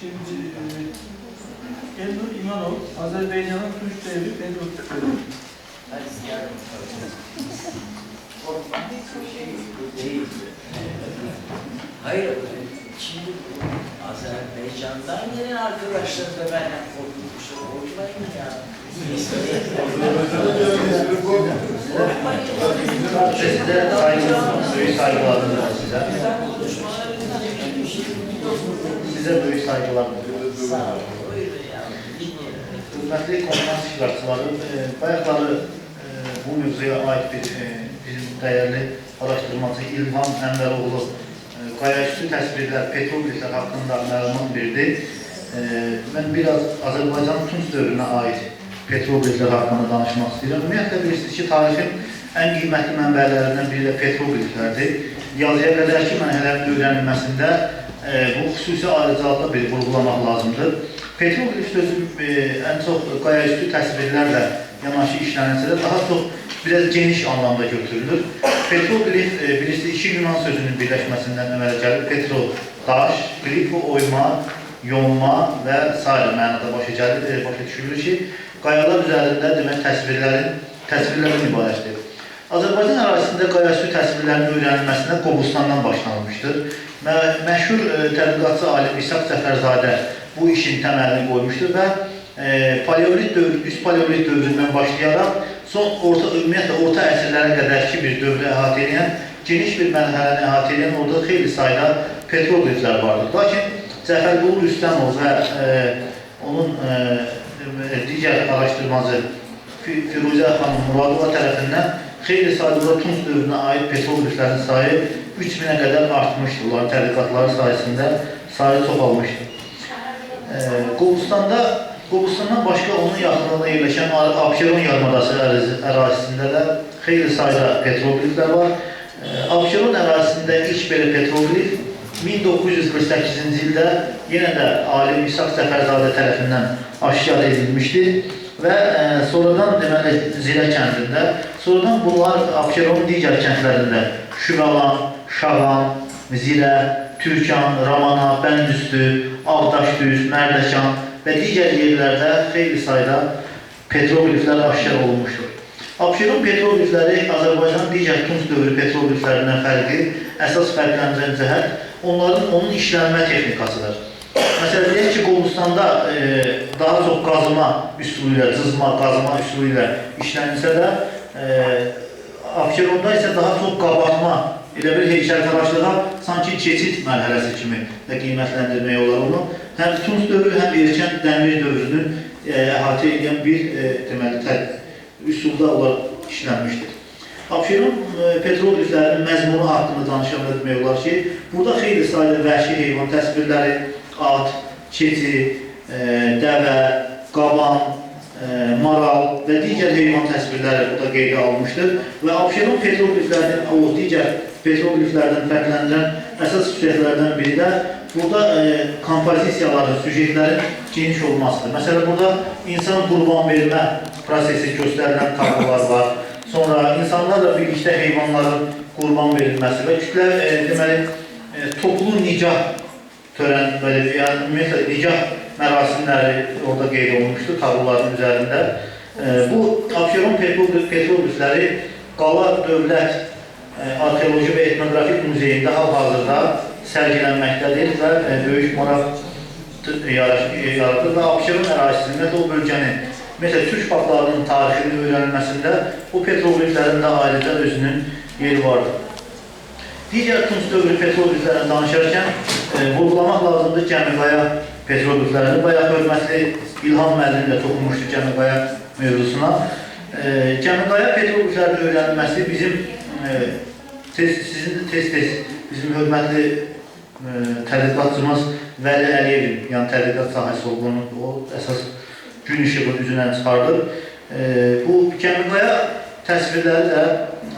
Şimdi Elnur İmanov, Azerbaycan'ın Tunç devri değil. Hayır, şimdi Azerbaycan'dan gelen arkadaşlar da benden korkmuşlar. Korkmayın ya. Size saygımız, büyük saygılarımız var size. Size büyük saygılarımız var. Sağ olun. Hürmetli konferans e, bayaqları e, bu mövzuya ait bir e, bizim değerli araştırmacı İlham Əmbəroğlu e, qayaüstü təsvirlər, petrogliflər haqqında məlumat verdi. E, mən biraz Azərbaycan Tunç dövrünə aid petrogliflər haqqında danışmaq istəyirəm. Ümumiyyətlə bilirsiniz ki, tarixin ən qiymətli mənbələrindən biri də petrogliflərdir. Yazıya qədərki mərhələlərin öyrənilməsində e, bu xüsusi ayrıcalıqla bir vurğulamaq lazımdır. Petroglif sözü e, ən çox qayaüstü təsvirlərlə yanaşı işlənilsə də daha çox biraz geniş anlamda götürülür. Petroglif e, bilirsiniz iki Yunan sözünün birləşməsindən əmələ gəlir. Petro daş, glifo oyma, yonma və s. mənada başa gəlir, e, başa düşülür ki, qayalar üzərində demək təsvirlərin təsvirlərdən ibarətdir. Azərbaycan ərazisində qayaüstü təsvirlərin öyrənilməsinə Qobustandan başlanılmışdır. Mə məşhur e, tədqiqatçı alim İshaq Səfərzadə bu işin təməlini qoymuşdur və e, paleolit dövrü, üst paleolit dövründən başlayaraq son orta ümumiyyətlə orta əsrlərə qədərki bir dövrü əhatə edən geniş bir mərhələni əhatə edən orada xeyli sayda petrogliflər vardır. Lakin Cəfərqulu Rüstəmov və e, onun e, digər araşdırmacı Fi- Firuzə xanım Muradova tərəfindən xeyli sayda Tunç dövrünə aid petrogliflərin sayı 3000-ə qədər artmışdır. Onların tədqiqatları sayəsində sayı çoxalmışdır. Ee, Qobustanda Qobustandan başqa onun yaxınlığında yerləşən Abşeron yarımadası ərazi- ərazisində də xeyli sayda petrogliflər var. Ee, Abşeron ərazisində ilk belə petroglif 1948-ci ildə yenə də alim İshaq Səfərzadə tərəfindən aşkar edilmişdir və e, sonradan deməli Zilə kəndində, sonradan bunlar Abşeronun digər kəndlərində Şüqalan, Şağan, Zilə, Türkan, Ramana, Bəndüstü, Ağdaşdüz, Mərdəkan və digər yerlərdə xeyli sayda petrogliflər aşkar olunmuşdur. Abşeron petroglifləri Azərbaycan digər Tunç dövrü petrogliflərindən fərqli, əsas fərqləndirən cəhət onların onun işlənmə texnikasıdır. Məsələn, deyək ki, Qobustanda e, daha çox qazıma üsulu ilə, cızma, qazıma üsulu ilə işlənilsə də, e, Abşeronda isə daha çox qabartma, elə bir heykəltaraşlığa sanki keçid mərhələsi kimi də qiymətləndirmək olar onu. Həm Tunç dövrü, həm erkən Dəmir dövrünü e, əhatə edən bir e, deməli tə- üsulda onlar işlənmişdir. Abşeron e, petrogliflərinin məzmunu haqqında danışanda demək olar ki, burada xeyli sayda vəhşi heyvan təsvirləri, at, keçi, e, dəvə, qaban, e, maral və digər heyvan təsvirləri burada qeydə alınmışdır və Abşeron petrogliflərinin o digər petrogliflərdən fərqləndirən əsas xüsusiyyətlərdən biri də burada e, kompozisiyaların, süjetlərin geniş olmasıdır. Məsələn, burada insan qurban vermə prosesi göstərilən tablolar var. Sonra insanlarla birlikdə heyvanların qurban verilməsi və kütlə e, deməli e, toplu nicah törən belə yəni ümumiyyətlə nicah mərasimləri orada qeyd olunmuşdur tabloların üzərində. E, bu Abşeron petrol petrolifləri Qala Dövlət e, Arxeoloji və Etnografik Muzeyində hal-hazırda sərgilənməkdədir və e, böyük maraq yaraş- e, yaradır və Abşeron ərazisində də o bölgənin Mesela Türk paplarının tarixinin öyrənilməsində bu petrogliflərin də ayrıca özünün yeri vardır. Digər Tunç dövrü petrogliflərini danışarkən e, vurgulamaq lazımdır Gəmiqaya petrogliflərini. Bayaq hörmətli İlham müəllim də toxunmuşdu Gəmiqaya mövzusuna. E, Gəmiqaya petrogliflərinin öyrənilməsi bizim e, tez, sizin de tez-tez bizim hörmətli e, tədqiqatçımız Vəli Əliyevin, yəni tədqiqat sahəsi olduğunu o əsas gün işığı üzündən çıxardır. E, bu Gəmiqaya təsvirləri də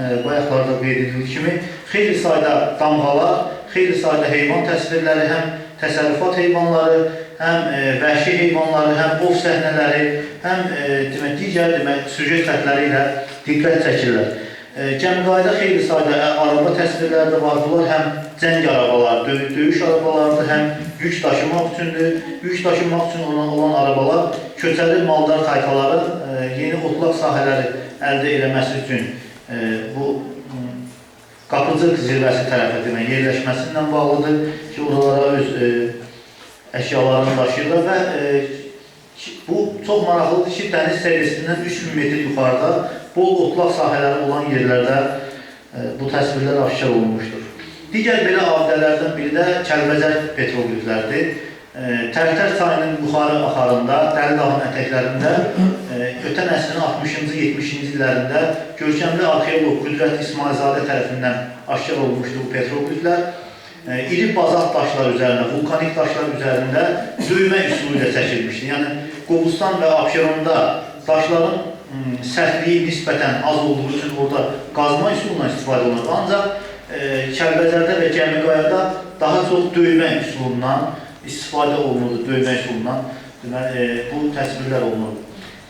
e, bayaqlarda qeyd edildiyi kimi xeyli sayda damğalar, xeyli sayda heyvan təsvirləri, həm təsərrüfat heyvanları, həm e, vəhşi heyvanları, həm ov səhnələri, həm e, demək digər demək süjet xətləri ilə diqqət çəkirlər. E, Cəmqayda xeyli sayda ə, araba təsvirləri də var. Bunlar həm cəng arabaları, dö döyüş arabalarıdır, həm yük daşımaq üçündür. Yük daşımaq üçün olan, olan arabalar köçəri maldar tayfaların e, yeni otlaq sahələri əldə eləməsi üçün e, bu m, Qapıcıq zirvəsi tərəfə demək yerləşməsindən bağlıdır ki, oralara öz e, əşyalarını daşıyırlar və e, bu çox maraqlıdır ki, dəniz səviyyəsindən 3000 metr yuxarıda bol otlaq sahələri olan yerlərdə e, bu təsvirlər aşkar olunmuşdur. Digər belə abidələrdən biri də Kəlbəcər petrogliflərdir. E, Tərtər çayının yuxarı axarında, Dəli dağın ətəklərində e, ötən əsrin 60-cı, 70-ci illərində görkəmli arxeoloq Qüdrət İsmailzadə tərəfindən aşkar olunmuşdur bu petrogliflər. E, iri bazalt daşlar üzərində, vulkanik daşlar üzərində döymə üsulu ilə çəkilmişdir. Yəni Qobustan və Abşeronda daşların sərtliyi nisbətən az olduğu üçün orada qazma üsulundan istifadə olunur. Ancaq e, Kəlbəcərdə və Gəmiqayada daha çox döymə üsulundan istifadə olunurdu, döymə üsulundan. Deməli, e, bu təsvirlər olunur.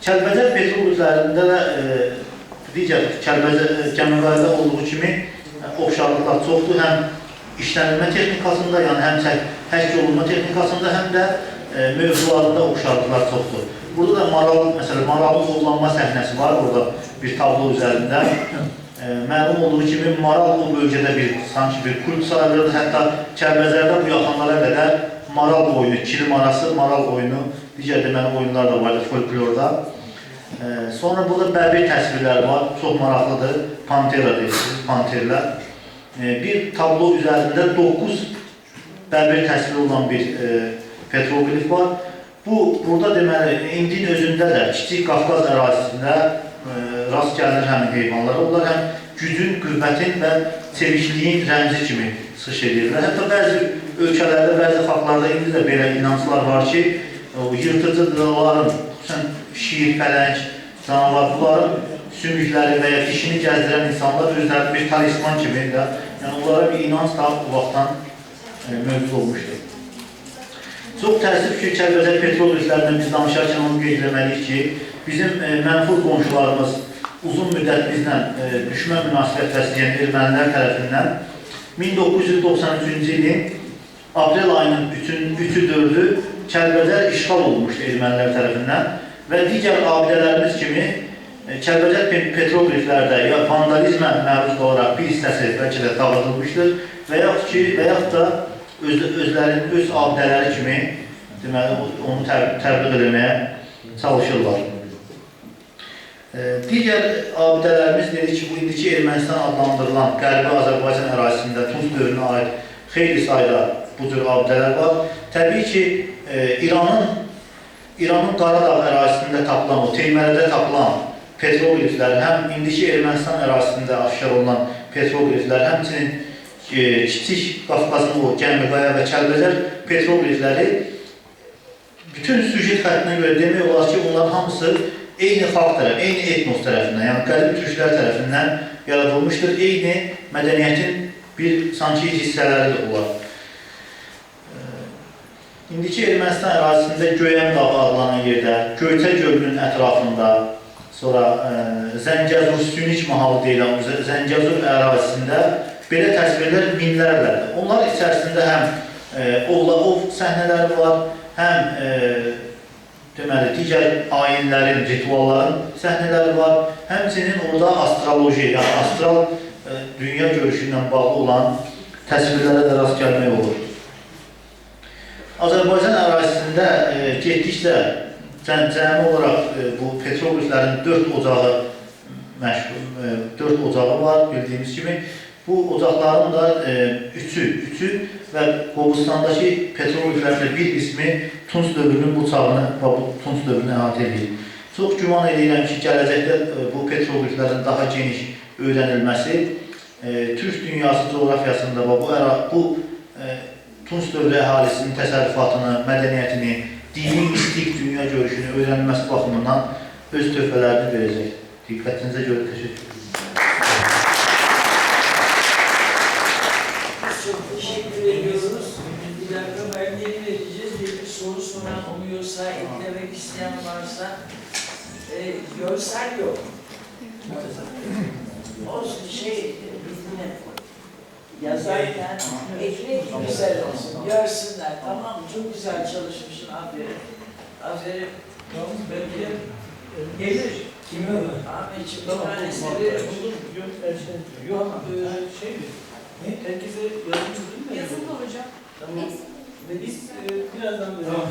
Kəlbəcər petrolüzlərində də e, digər Kəlbəcər Gəmiqayada olduğu kimi e, oxşarlıqlar çoxdur. Həm işlənilmə texnikasında, yəni həm həkk olunma texnikasında, həm də e, mövzularında oxşarlıqlar çoxdur. Burada da maral, məsələn, maralın ovlanma səhnəsi var orada bir tablo üzərində. E, məlum olduğu kimi maral o bölgədə bir sanki bir kult sayılırdı. Hətta Kəlbəcərdə bu yaxınlara qədər maral oyunu, kilim arası maral oyunu, digər deməli oyunlar da vardı folklorda. E, sonra burada bəbir təsvirləri var, çox maraqlıdır. Pantera deyirsiniz, panterlər. E, bir tablo üzərində 9 bəbir təsviri olan bir e, petroglif var. Bu, burada deməli, indin özündə də kiçik Qafqaz ərazisində e, rast gəlinir həmin heyvanlara. Onlar həm gücün, qüvvətin və çevikliyin rəmzi kimi çıxış edirlər. Hətta bəzi ölkələrdə, bəzi xalqlarda indi də belə inanclar var ki, o yırtıcı dırların, xüsusən şiir, pələng, canavar, bunların sümükləri və ya dişini gəzdirən insanlar özləri bir talisman kimi də, yəni onlara bir inanc da bu vaxtdan e, mövcud olmuşdur. Çox təəssüf ki, Kəlbəcər petrol üzlərindən biz danışarkən onu qeyd etməliyik ki, bizim e, mənfur qonşularımız uzun müddət bizlə e, düşmən münasibət bəsləyən ermənilər tərəfindən 1993-cü ilin aprel ayının 3-ü 4-ü Kəlbəcər işğal olmuşdu ermənilər tərəfindən və digər abidələrimiz kimi e, Kəlbəcər pe- petrogliflərdə ya vandalizmə məruz qalaraq bir hissəsi bəlkə də dağıdılmışdır və yaxud ki, və yaxud da öz, özlərinin öz abidələri kimi deməli onu tər, təbliğ etməyə çalışırlar. E, digər abidələrimiz dedi ki, bu indiki Ermənistan adlandırılan Qərbi Azərbaycan ərazisində Tunc dövrünə aid xeyli sayda bu cür abidələr var. Təbii ki, e, İranın İranın Qaradağ ərazisində tapılan, o Teymərədə tapılan petrogliflər, həm indiki Ermənistan ərazisində aşkar olunan petrogliflər, həmçinin e, kiçik Qafqazın o Gəmiqaya və Kəlbəcər petroglifləri bütün süjet xəttinə görə demək olar ki, onların hamısı eyni xalq tərəf, eyni etnos tərəfindən, yəni qərib türklər tərəfindən yaradılmışdır. Eyni mədəniyyətin bir sanki hissələridir onlar. İndiki Ermənistan ərazisində Göyəm dağı adlanan yerdə, Göyçə gölünün ətrafında, sonra ə, Zəngəzur Süniç mahalı deyilən Zəngəzur ərazisində belə təsvirlər minlərlədir. Onlar içərisində həm ə, ovla ov səhnələri var, həm ə, deməli digər ayinlərin, ritualların səhnələri var, həmçinin orada astroloji, yəni astral ə, dünya görüşü ilə bağlı olan təsvirlərə də rast gəlmək olur. Azərbaycan ərazisində e, getdikcə cəm cəmi olaraq e, bu petrogliflərin dörd ocağı məşğul, e, dörd ocağı var bildiyimiz kimi. Bu ocaqların da e, üçü, üçü və Qobustandakı petrogliflərin də bir qismi Tunc dövrünün bu çağını və bu Tunc dövrünü əhatə edir. Çox güman edirəm ki, gələcəkdə e, bu petrogliflərin daha geniş öyrənilməsi e, Türk dünyası coğrafiyasında və bu əra bu e, Tunç dövrü əhalisinin təsərrüfatını, mədəniyyətini, dini mistik dünya görüşünü öyrənilməsi baxımından öz töhfələrini verəcək. Diqqətinizə görə təşəkkür ederim. Çok teşekkür ediyoruz. Bir dakika ben yeni vereceğiz. Bir soru soran eklemek isteyen varsa. E, görsel yok. Olsun şey, bitine yazarken ekmek güzel olsun, görsünler. Tamam? Çok güzel çalışmışsın, aferin. Aferin. Belki gelir. Kimi alır? Ahmetciğim bir Tamam, tanesini tamam. verir. Buldum. Yok, her şey. Yok, e, şey mi? Herkese yazılı değil mi? Yazılı hocam. Tamam. Eksik. Biz e, birazdan Tamam,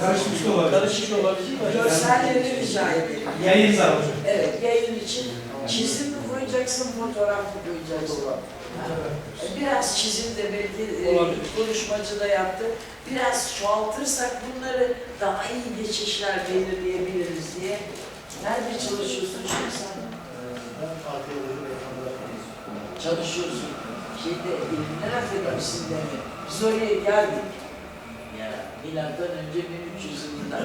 Karışmış da olabilir. Karışık olabilir. Görselleri rica ederim. Yayın hocam. Evet, yayın için çizim mi koyacaksın, fotoğraf mı koyacaksın? Biraz çizim de belki e, Olabilir. konuşmacı da yaptı. Biraz çoğaltırsak bunları daha iyi geçişler belirleyebiliriz diye. Nerede çalışıyorsun şimdi sen? Çalışıyorsun. Şeyde, elimden affedersin mi? Biz oraya geldik. Milattan önce 1300 yılında.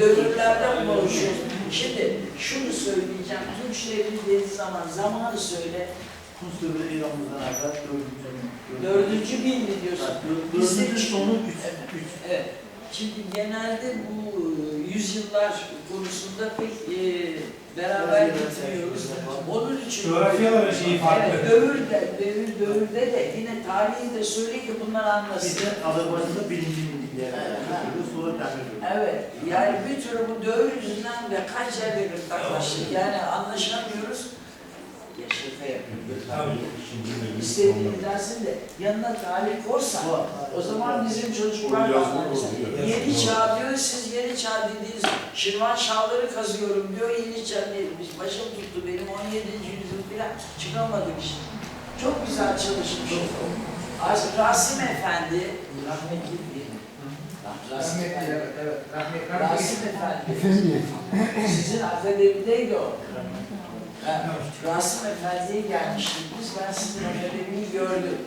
Dövürlerden konuşuyoruz. Şimdi şunu söyleyeceğim. Devri dediği zaman zamanı söyle. Kunstdevri İran'ımızdan evvel dördüncü Dördüncü bin mi diyorsun? Dördüncü sonu üç. Evet. üç. Evet. Şimdi genelde bu e, yüzyıllar konusunda pek e, beraber gitmiyoruz. Onun için Coğrafyaların şeyi farklı. Evet, dövürde, dövür, dövürde de yine tarihi de söyle ki bunlar anlasın. Biz de birinci bindik diye. Sonra demir Evet, yani bir türlü bu dövür yüzünden de kaç yerde gırtlaklaştık. Yani anlaşamıyoruz. Ya şaka yapıyorum. Tabii. İstediğin dersin de yanına talih korsan o zaman bizim çocuklar da anlar. Yeni çağ diyor, siz yeni çağ dediğiniz Şirvan şağları kazıyorum diyor, yeni çağ değil. Biz başım tuttu benim 17. yüzyıl falan çıkamadık işte. Çok güzel çalışmış. Az- Rasim Efendi, rahmetli değil mi? Rasim Efendi. Rasim Efendi. Sizin akademideydi o. Rasim Efendi'ye gelmiştik biz, ben sizin akademiyi gördüm.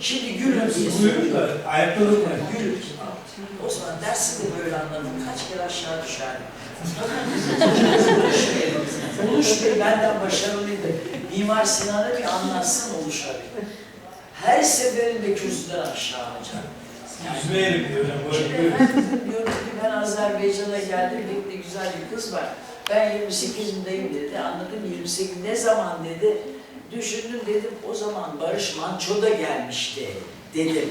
Şimdi gülün diye da ayakta durmayın. Gül. O zaman dersi de böyle anladım. Kaç kere aşağı düşerdim. Uluş Bey benden başarılıydı. Mimar Sinan'ı bir anlatsın Uluş abi. Her seferinde kürsüden aşağı hocam. Yüzme yeri diyor hocam. Şimdi Böyle diyorum ki ben Azerbaycan'a geldim. De güzel bir kız var. Ben 28'imdeyim dedi. Anladım 28 ne zaman dedi. Düşündüm dedim o zaman Barış Manço da gelmişti dedim.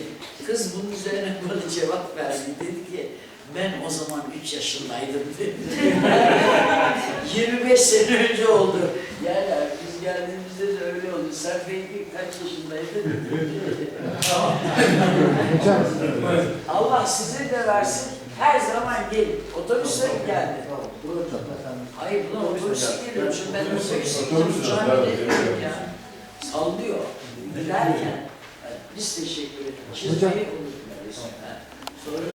Kız bunun üzerine bana cevap verdi. Dedi ki ben o zaman 3 yaşındaydım dedi. 25 sene önce oldu. Yani biz oldu. Sen peki kaç yaşındaydın? Allah size de versin. Her zaman gelin. Otobüsle geldi. Hayır buna otobüse geliyorum. Şimdi ben otobüse gideceğim. Camiye gidiyorum ya. Sallıyor. Giderken. Biz teşekkür ederiz. Çizmeyi unutmayız. Sonra